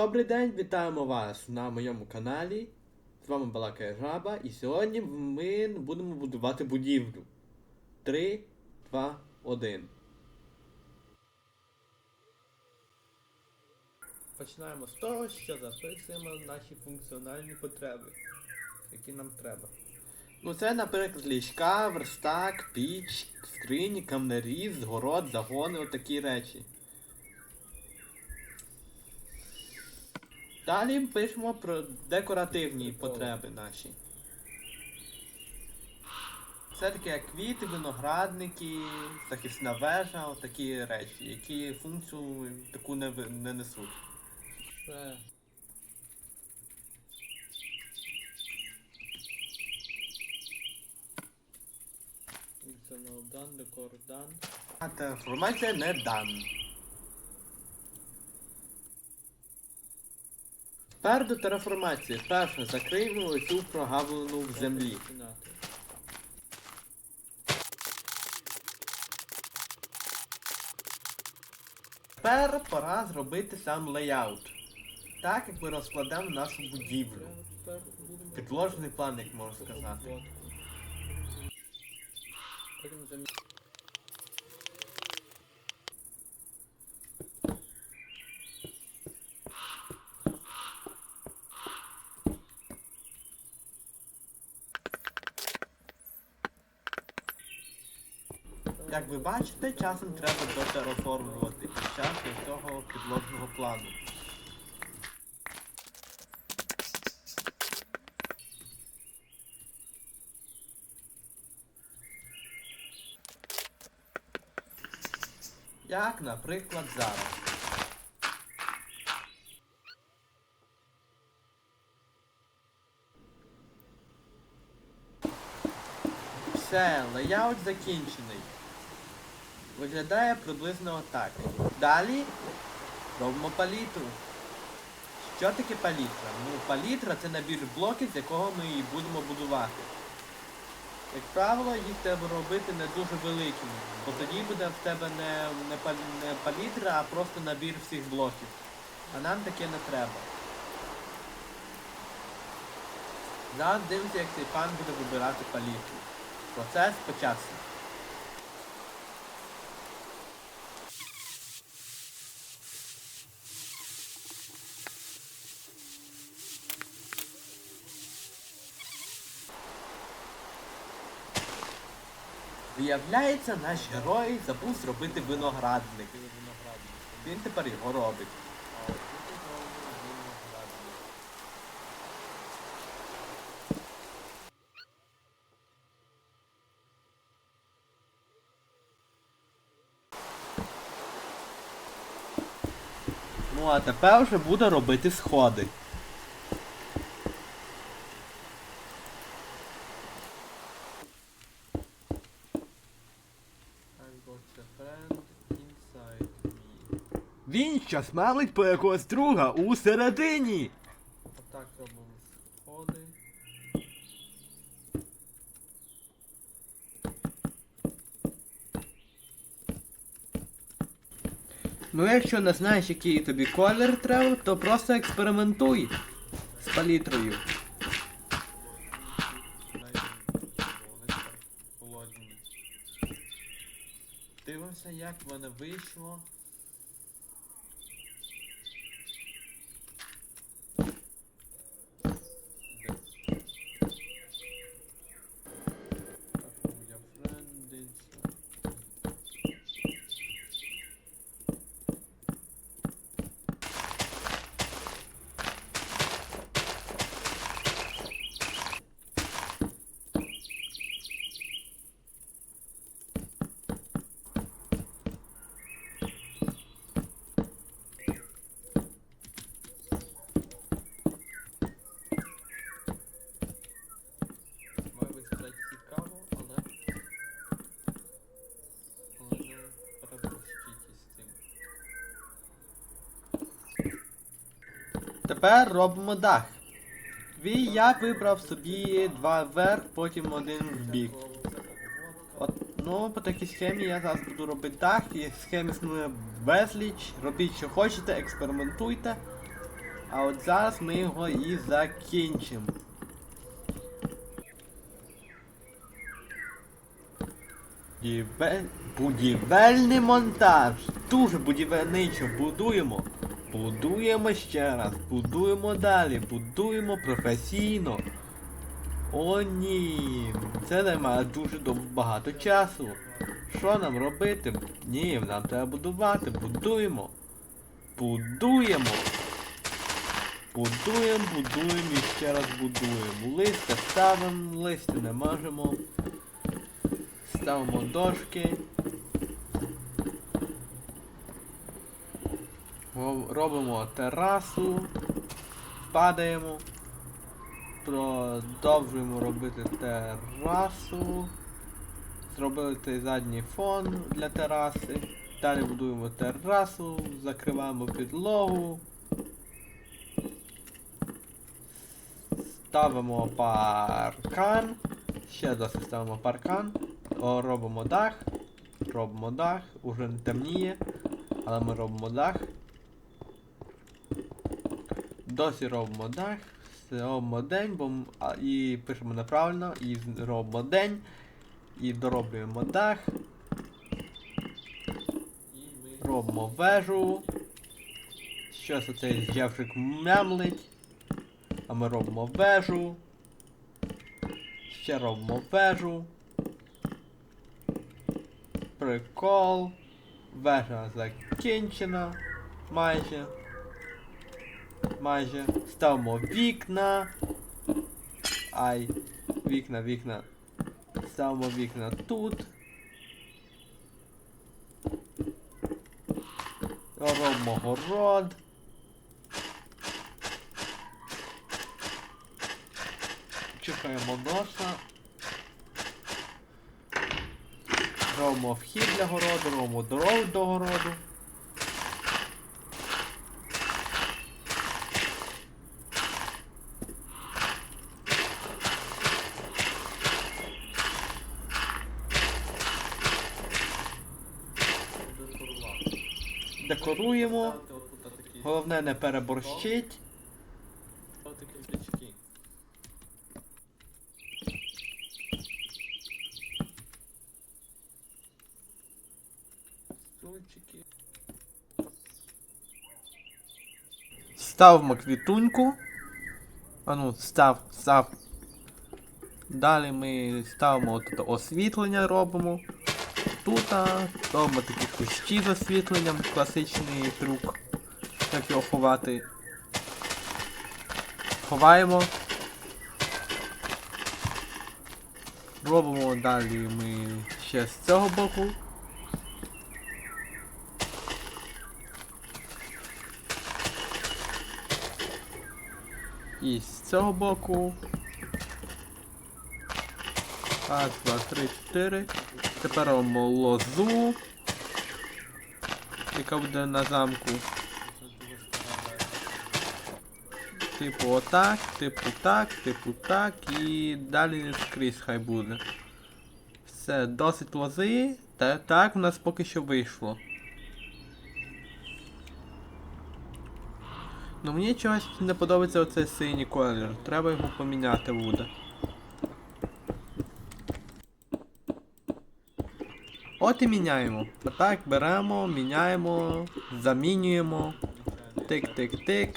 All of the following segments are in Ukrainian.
Добрий день, вітаємо вас на моєму каналі. З вами Балакає Жаба, і сьогодні ми будемо будувати будівлю. 3, 2, 1. Починаємо з того, що записуємо наші функціональні потреби, які нам треба. Ну це, наприклад, ліжка, верстак, піч, скрині, камнеріз, город, загони, отакі речі. Далі пишемо про декоративні потреби наші. Це таке як квіти, виноградники, захисна вежа, такі речі, які функцію таку не, не несуть. Це. Функціонал дан, декор дан. А трансформація не дан. Тепер до тераформації. Перше, закриємо оцю прогавлену в землі. Тепер пора зробити сам лейаут. Так як ми розкладемо нашу будівлю. Підложений план, як можна сказати. Як ви бачите, часом треба дотераформувати під час цього підложного плану. Як, наприклад, зараз. Все, леяут закінчений. Виглядає приблизно отак. Далі робимо палітру. Що таке палітра? Ну, палітра це набір блоків, з якого ми її будемо будувати. Як правило, їх треба робити не дуже великими, бо тоді буде в тебе не, не, не палітра, а просто набір всіх блоків. А нам таке не треба. Зараз дивимося, як цей пан буде вибирати палітру. Процес почався. Виявляється, наш герой забув зробити виноградник. Він тепер його робить. Ну а тепер вже буде робити сходи. Він щас малить по якогось друга у середині. Отак робимо сходи. Ну якщо не знаєш, який тобі колір треба, то просто експериментуй з палітрою. Дивимося, як в мене вийшло. Тепер робимо дах. Твій я вибрав собі два вверх, потім один в бік. От, ну, по такій схемі я зараз буду робити дах, і схем існує безліч. Робіть що хочете, експериментуйте. А от зараз ми його і закінчимо. Будівель... Будівельний монтаж. Дуже будівельничо. Будуємо. Будуємо ще раз. Будуємо далі. Будуємо професійно. О ні. Це займає дуже багато часу. Що нам робити? Ні, нам треба будувати. Будуємо. Будуємо. Будуємо, будуємо і ще раз будуємо. Листя ставимо, листя не мажемо. Ставимо дошки. Робимо терасу. Падаємо. Продовжуємо робити терасу. Зробили цей задній фон для тераси. Далі будуємо терасу, закриваємо підлогу. Ставимо паркан. Ще досить ставимо паркан. Робимо дах. Робимо дах. Уже не темніє. Але ми робимо дах. Досі робимо дах. Робимо день, бо і пишемо неправильно, і робимо день. І дороблюємо дах. Робимо вежу. Щось оцей з'явшик мямлить. А ми робимо вежу. Ще робимо вежу. Прикол. Вежа закінчена. Майже. Майже. Ставимо вікна. Ай. Вікна, вікна. Ставимо вікна тут. Робимо город. Чекаємо носа. Робимо вхід для городу, робимо дорогу до городу. Декоруємо. Головне не переборщить. Ставимо квітуньку. А ну, став, став. Далі ми ставимо тут освітлення робимо. Тут робимо такі кущі з освітленням, класичний трюк. Як його ховати. Ховаємо. Робимо далі ми ще з цього боку. І з цього боку. Раз, два, три, чотири. Тепер робимо лозу. Яка буде на замку. Типу отак, типу так, типу так і далі скрізь хай буде. Все, досить лози. Та так у нас поки що вийшло. Ну мені чогось не подобається оцей синій колір. Треба його поміняти буде. От і міняємо. Отак беремо, міняємо, замінюємо. Тик-тик-тик.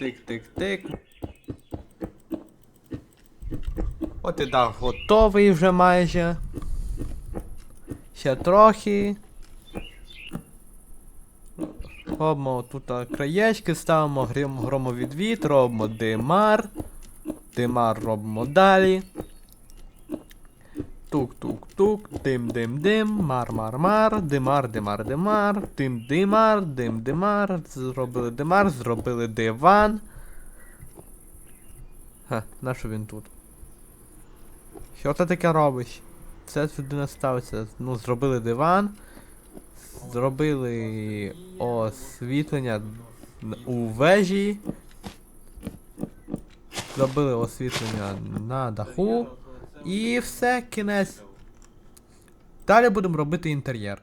Тик-тик-тик. От і дах готовий вже майже. Ще трохи. Робимо тут краєчки, ставимо громовідвід, робимо димар. Димар робимо далі. Тук-тук-тук, дим-дим-дим, мар-мар-мар, димар, димар, димар, дим-димар, зробили димар, зробили диван. Ха, на що він тут? Що ти таке робиш? Це сюди не ставиться. Ну, зробили диван. Зробили освітлення у вежі. Зробили освітлення на даху. І все, кінець. Далі будемо робити інтер'єр.